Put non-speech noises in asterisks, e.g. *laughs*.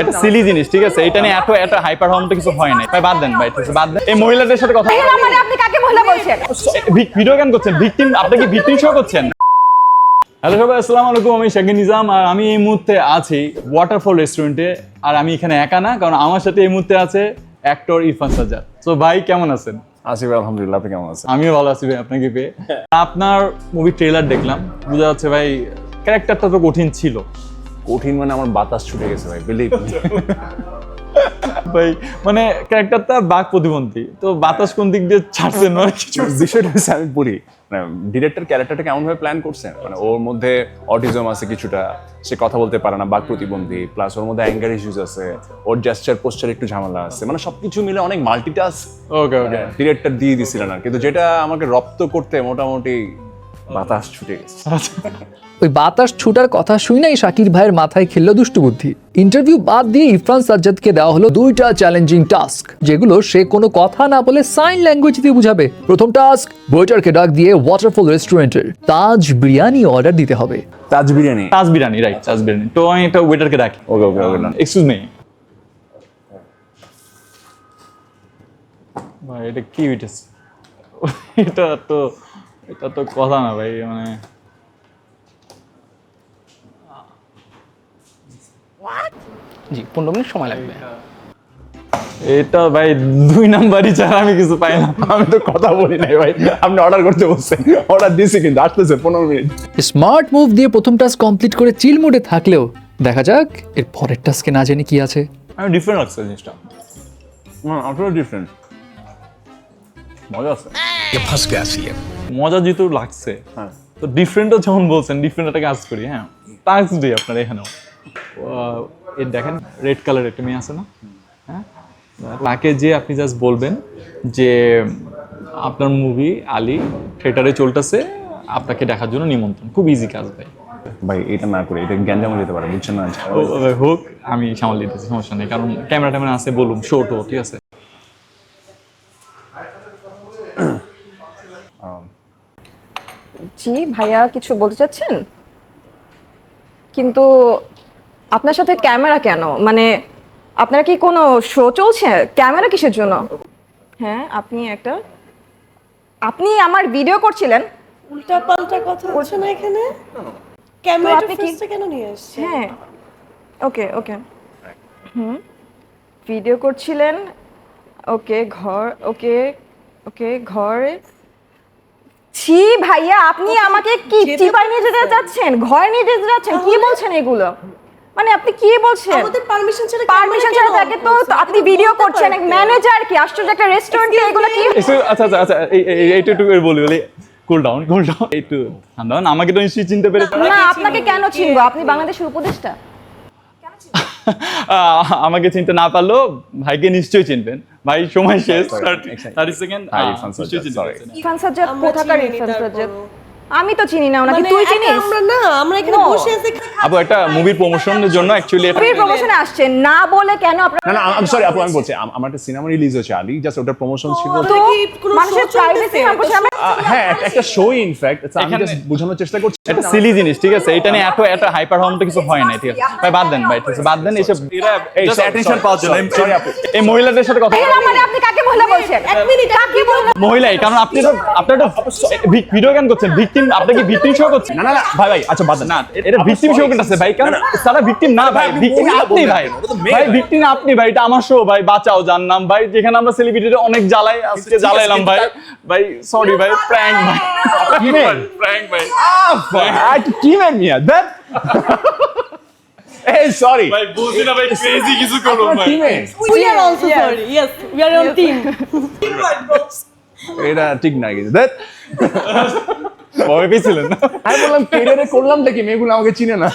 এটা সিলি জিনিস ঠিক আছে? এটা নিয়ে এত এত হাইপার হওয়ার কিছু হয় না ভাই বাদ দেন ভাই ঠিক আছে বাদ দেন। এই মহিলাদের সাথে কথা মানে আপনি কাকে মহিলা বলছেন? ভিডিও গান করছেন ভিকটিম আপনি কি ভিকটিম শো করছেন? হ্যালো সবাই আসসালামু আলাইকুম আমি শাকিন নিজাম আর আমি এই মুহূর্তে আছি ওয়াটারফল রেস্টুরেন্টে আর আমি এখানে একা না কারণ আমার সাথে এই মুহূর্তে আছে অ্যাক্টর ইরফান সাজ্জাদ। তো ভাই কেমন আছেন? আসি ভাই আলহামদুলিল্লাহ আপনি কেমন আছেন? আমিও ভালো আছি ভাই আপনাকে পেয়ে। আপনার মুভি ট্রেলার দেখলাম বোঝা যাচ্ছে ভাই ক্যারেক্টারটা তো কঠিন ছিল। কঠিন মানে আমার বাতাস ছুটে গেছে ভাই বিলিভ *laughs* ভাই মানে ক্যারেক্টারটা বাঘ প্রতিবন্ধী তো বাতাস কোন দিক দিয়ে ছাড়ছেন না? কিছু বিষয়টা হচ্ছে আমি বলি মানে ডিরেক্টর ক্যারেক্টারটা কেমন ভাবে প্ল্যান করছেন মানে ওর মধ্যে অটিজম আছে কিছুটা সে কথা বলতে পারে না বাঘ প্রতিবন্ধী প্লাস ওর মধ্যে অ্যাঙ্গার ইস্যুস আছে ওর জেস্টার পোস্টার একটু ঝামেলা আছে মানে সবকিছু মিলে অনেক মাল্টিটাস ওকে ওকে ডিরেক্টর দিয়ে দিছিলেন আর কিন্তু যেটা আমাকে রপ্ত করতে মোটামুটি বাতাস ছুটে গেছে। ওই বাতাস ছুটার কথা শুই নাই শাকির ভাইয়ের মাথায় খেললো দুষ্টু বুদ্ধি ইন্টারভিউ বাদ দিয়ে ইরফান সাজ্জাদকে দেওয়া হলো দুইটা চ্যালেঞ্জিং টাস্ক যেগুলো সে কোনো কথা না বলে সাইন ল্যাঙ্গুয়েজ দিয়ে বুঝাবে। প্রথম টাস্ক ওয়েটারকে ডাক দিয়ে ওয়াটারফল রেস্টুরেন্টের তাজ বিরিয়ানি অর্ডার দিতে হবে। তাজ বিরিয়ানি? তাজ বিরিয়ানি রাইট তাজ বিরিয়ানি। তো আমি একটা ওয়েটারকে ডাকি। ওকে ওকে ওকে এক্সকিউজ মি ভাই এটা কি *laughs* এটা তো এটা তো কথা না ভাই মানে। জি পনেরো মিনিট সময় লাগবে। এটা ভাই দুই নাম্বারই ছাড়া আমি কিছু পাই না। আমি তো কথা বলি নাই ভাই। আপনি অর্ডার করতে বলছেন অর্ডার দিয়েছি কিন্তু আসতেছে পনেরো মিনিট। স্মার্ট মুভ দিয়ে প্রথম টাস্ক কমপ্লিট করে চিল মুডে থাকলেও দেখা যাক এর পরের টাস্কে না জানি কি আছে। আমি ডিফারেন্ট লাগছে জিনিসটা। আসলে ডিফারেন্ট মজা আছে। মজা যেহেতু লাগছে হ্যাঁ তো ডিফারেন্টও যেমন বলছেন ডিফারেন্ট একটা কাজ করি হ্যাঁ টাস্ক দিই আপনার এখানেও এর দেখেন রেড কালার একটা মেয়ে আছে না হ্যাঁ তাকে যে আপনি জাস্ট বলবেন যে আপনার মুভি আলী থিয়েটারে চলতেছে আপনাকে দেখার জন্য নিমন্ত্রণ খুব ইজি কাজ ভাই ভাই এটা না করে এটা গ্যাঞ্জামে যেতে পারে বুঝছেন না হোক আমি সামাল দিতেছি সমস্যা নেই কারণ ক্যামেরা ট্যামেরা আছে বলুন শো ও ঠিক আছে জি ভাইয়া কিছু বলতে চাচ্ছেন? কিন্তু আপনার সাথে ক্যামেরা কেন? মানে আপনার কি কোনো শো চলছে? ক্যামেরা কিসের জন্য? হ্যাঁ আপনি একটা আপনি আমার ভিডিও করছিলেন। উল্টা পাল্টা কথা হচ্ছে না এখানে? তো ক্যামেরাটা আপনি কি- কেন নিয়ে আসছে হ্যাঁ। ওকে ওকে। হুম। ভিডিও করছিলেন। ওকে ঘর ওকে ওকে ঘরে ছি ভাইয়া আপনি আমাকে কি চিপাই নিয়ে যেতে যাচ্ছেন? ঘরে নিয়ে যেতে যাচ্ছেন? কি বলছেন এগুলো? মানে আপনি কি বলছেন? আমাদের পারমিশন ছাড়া পারমিশন ছাড়া তাকে তো আপনি ভিডিও করছেন এক ম্যানেজার কি আশ্চর্য একটা রেস্টুরেন্টে এগুলো কি? আচ্ছা আচ্ছা আচ্ছা এই- এই- এইটা একটু বলি বলি। কুল ডাউন কুল ডাউন একটু ঠান্ডা। আমাকে তো নিশ্চয়ই চিনতে পেরেছেন না আপনাকে কেন চিনবো? আপনি বাংলাদেশের উপদেষ্টা। *laughs* আমাকে চিনতে না পারলেও ভাইকে নিশ্চয়ই চিনবেন। ভাই সময় শেষ Sorry, thirty second Irfan Sajjad কোথাকার ইরফান সাজ্জাদ আমি তো চিনি না ওনাকে। মানে তুই চিনিস? আমরা না আমরা এখানে বসে আছি। আপু একটা মুভির প্রমোশনের জন্য অ্যাকচুয়ালি এটা মুভির প্রমোশনে আসছেন না বলে কেন আপনারা না না আমি সরি আপু আমি বলছি আম- আমার একটা সিনেমা রিলিজ হয়েছে আলী জাস্ট ওটার প্রমোশন ছিল। তো মানুষের? প্রাইভেসি সম্পর্কে আমরা হ্যাঁ একটা- শো ইনফ্যাক্ট আমি জাস্ট বোঝানোর চেষ্টা করছি। এটা সিলি জিনিস ঠিক আছে? এটা নিয়ে এত এত হাইপার হওয়ার মতো কিছু হয় না ঠিক আছে? ভাই বাদ দেন ভাই ঠিক আছে? বাদ দেন এসব এরা attention sorry, পাওয়ার জন্য sorry, আপু। এই মহিলাদের সাথে কথা মানে আপনি কাকে মহিলা বলছেন। এক মিনিট কাকে মহিলা মহিলাই কারণ আপনি তো আপনার তো ভিডিও গান করছেন? ভিকটিম আপনি কি ভিকটিম শো করছেন? না না না। ভাই ভাই আচ্ছা বাদ না এটা ভিকটিম শো করতেছে ভাই কারণ তারা ভিকটিম না। ভাই ভিকটিম আপনি ভাই। ভাই ভিকটিম আপনি ভাই এটা আমার শো ভাই বাঁচাও যার নাম ভাই যেখানে আমরা সেলিব্রিটি অনেক জ্বালাই আজকে জ্বালাইলাম ভাই। ভাই সরি ভাই প্র্যাঙ্ক ভাই। প্র্যাঙ্ক ভাই। টিমের মিয়া? দেখ। এই সরি ভাই বুঝি না ভাই ক্রেজি কিছু করো ভাই। We are also sorry yes we are on team এটা ঠিক না গিয়েছে দেখ ভয় পেয়েছিলেন আমি বললাম কেরিয়ারে করলাম দেখি মেয়েগুলো আমাকে চিনে না।